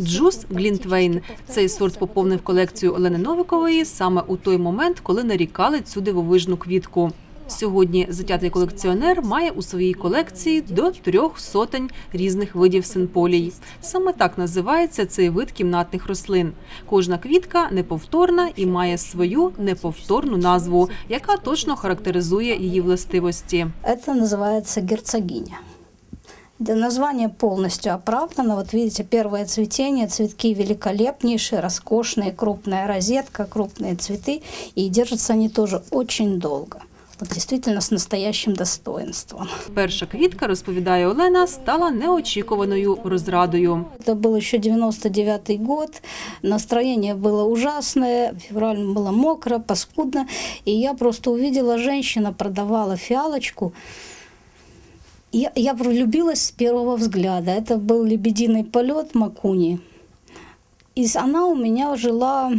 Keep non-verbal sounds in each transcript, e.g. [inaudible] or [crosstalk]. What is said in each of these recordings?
Джус Глінтвейн. Цей сорт поповнив колекцію Олени Новикової саме у той момент, коли нарікали цю дивовижну квітку. Сьогодні затятий колекціонер має у своїй колекції до трьох сотень різних видів синполій. Саме так називається цей вид кімнатних рослин. Кожна квітка неповторна і має свою неповторну назву, яка точно характеризує її властивості. Это называется герцогиня. Да, название полностью оправдано. Вот видите, первое цветение, цветки великолепнейшие, роскошные, крупная розетка, крупные цветы. И держатся они тоже очень долго. Вот действительно с настоящим достоинством. Перша квітка, розповідає Олена, стала неочікуваною розрадою. Это был еще 99 год, настроение было ужасное, в феврале было мокро, паскудно, и я просто увидела, женщина продавала фиалочку, я, я влюбилась с первого взгляда. Это был лебединый полет Макуни. И она у меня жила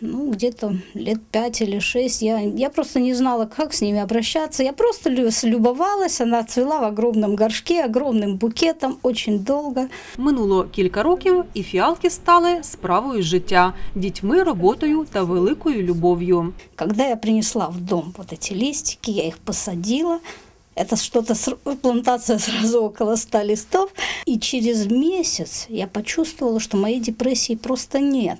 ну, где-то лет пять или шесть. Я, я просто не знала, как с ними обращаться. Я просто лю- слюбовалась. Она цвела в огромном горшке, огромным букетом, очень долго. Минуло кілька років, і фіалки стали справою життя, дітьми, роботою та великою любов'ю. Когда я принесла в дом вот эти листики, я их посадила. Это что-то, ср- плантация [laughs] сразу около 100 листов. И через месяц я почувствовала, что моей депрессии просто нет.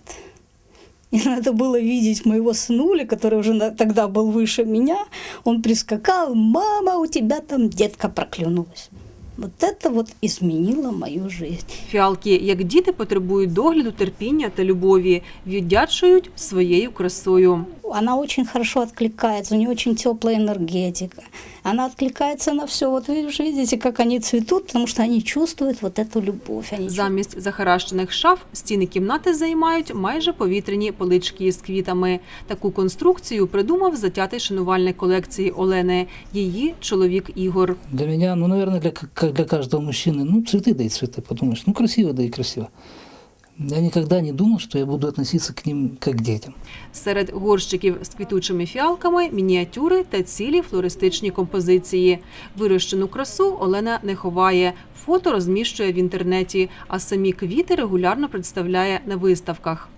И [laughs] надо было видеть моего сынуля, который уже на- тогда был выше меня. Он прискакал, мама, у тебя там детка проклюнулась. Вот это вот изменило мою жизнь. Фіалки, як діти, потребують догляду, терпіння та любові, віддячують своєю красою. Она очень хорошо откликается, у нее очень теплая энергетика. Она откликается на все. Вот вы же видите, как они цветут, потому что они чувствуют вот эту любовь. Они Замість захаращених шаф стіни кімнати займають майже повітряні полички з квітами. Таку конструкцію придумав затятий шанувальник колекції Олени, її чоловік Ігор. Для меня, ну, наверное, для, как для каждого мужчины, ну, цветы да и цветы, подумаешь, ну, красиво да и красиво. Я никогда не думал, что я буду относиться к ним как к детям. Серед горщиків з квітучими фіалками мініатюри та цілі флористичні композиції. Вирощену красу Олена не ховає. Фото розміщує в інтернеті, а самі квіти регулярно представляє на виставках.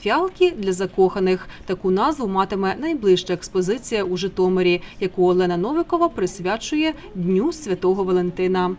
Фіалки для закоханих таку назву матиме найближча експозиція у Житомирі, яку Олена Новикова присвячує Дню Святого Валентина.